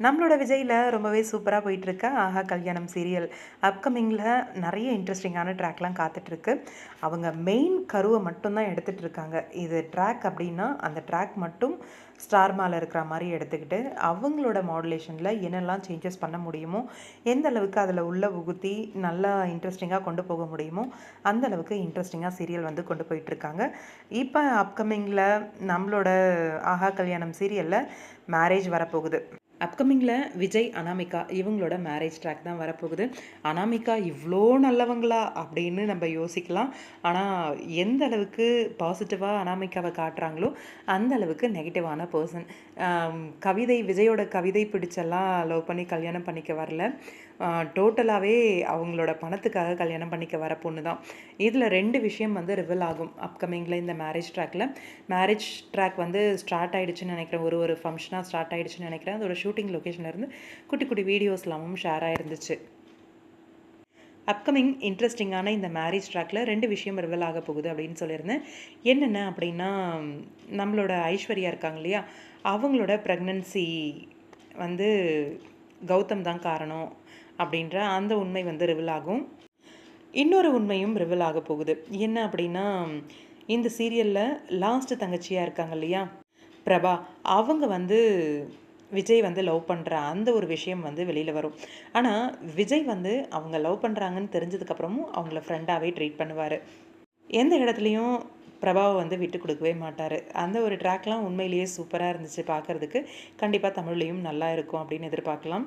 நம்மளோட விஜயில் ரொம்பவே சூப்பராக போயிட்டுருக்க ஆஹா கல்யாணம் சீரியல் அப்கமிங்கில் நிறைய இன்ட்ரெஸ்டிங்கான ட்ராக்லாம் காத்துட்ருக்கு அவங்க மெயின் கருவை மட்டும்தான் எடுத்துகிட்டு இருக்காங்க இது ட்ராக் அப்படின்னா அந்த ட்ராக் மட்டும் ஸ்டார் மால இருக்கிற மாதிரி எடுத்துக்கிட்டு அவங்களோட மாடுலேஷனில் என்னெல்லாம் சேஞ்சஸ் பண்ண முடியுமோ எந்த அளவுக்கு அதில் உள்ள உகுத்தி நல்லா இன்ட்ரெஸ்டிங்காக கொண்டு போக முடியுமோ அந்த அளவுக்கு இன்ட்ரெஸ்டிங்காக சீரியல் வந்து கொண்டு போயிட்டுருக்காங்க. இப்போ அப்கமிங்கில் நம்மளோட ஆஹா கல்யாணம் சீரியலில் மேரேஜ் வரப்போகுது. அப்கமிங்கில் விஜய் அனாமிகா இவங்களோட மேரேஜ் ட்ராக் தான் வரப்போகுது. அனாமிகா இவ்வளோ நல்லவங்களா அப்படின்னு நம்ம யோசிக்கலாம். ஆனால் எந்த அளவுக்கு பாசிட்டிவாக அனாமிகாவை காட்டுறாங்களோ அந்த அளவுக்கு நெகட்டிவான பர்சன் கவிதை விஜயோட கவிதை பிடிச்செல்லாம் லவ் பண்ணி கல்யாணம் பண்ணிக்க வரல. டோட்டலாகவே அவங்களோட பணத்துக்காக கல்யாணம் பண்ணிக்க வர பொண்ணு தான். இதில் ரெண்டு விஷயம் வந்து ரிவல் ஆகும் அப்கமிங்கில் இந்த மேரேஜ் ட்ராக்கில் மேரேஜ் ட்ராக் வந்து ஸ்டார்ட் ஆகிடுச்சுன்னு நினைக்கிறேன். ஒரு ஒரு ஃபங்க்ஷனாக ஸ்டார்ட் ஆகிடுச்சுன்னு நினைக்கிறேன். அதோட ஷூட்டிங் லொக்கேஷன்லேருந்து குட்டி குட்டி வீடியோஸ்லாமும் ஷேர் ஆகிருந்துச்சு அப்கமிங் இன்ட்ரெஸ்டிங்கான இந்த மேரேஜ் ட்ராக்கில் ரெண்டு விஷயம் ரிவல் ஆக போகுது அப்படின்னு சொல்லியிருந்தேன். என்னென்ன அப்படின்னா நம்மளோட ஐஸ்வர்யா இருக்காங்க இல்லையா? அவங்களோட ப்ரெக்னன்சி வந்து கௌதம் தான் காரணம் அப்படின்ற அந்த உண்மை வந்து ரிவல் ஆகும். இன்னொரு உண்மையும் ரிவல் ஆக போகுது. என்ன அப்படின்னா இந்த சீரியலில் லாஸ்ட் தங்கச்சியாக இருக்காங்க இல்லையா? பிரபா அவங்க வந்து விஜய் வந்து லவ் பண்ணுற அந்த ஒரு விஷயம் வந்து வெளியில் வரும். ஆனால் விஜய் வந்து அவங்க லவ் பண்ணுறாங்கன்னு தெரிஞ்சதுக்கப்புறமும் அவங்கள ஃப்ரெண்டாகவே ட்ரீட் பண்ணுவார். எந்த இடத்துலையும் பிரபாவை வந்து விட்டு கொடுக்கவே மாட்டார். அந்த ஒரு ட்ராக்லாம் உண்மையிலேயே சூப்பராக இருந்துச்சு பார்க்குறதுக்கு கண்டிப்பாக தமிழ்லேயும் நல்லா இருக்கும் அப்படின்னு எதிர்பார்க்கலாம்.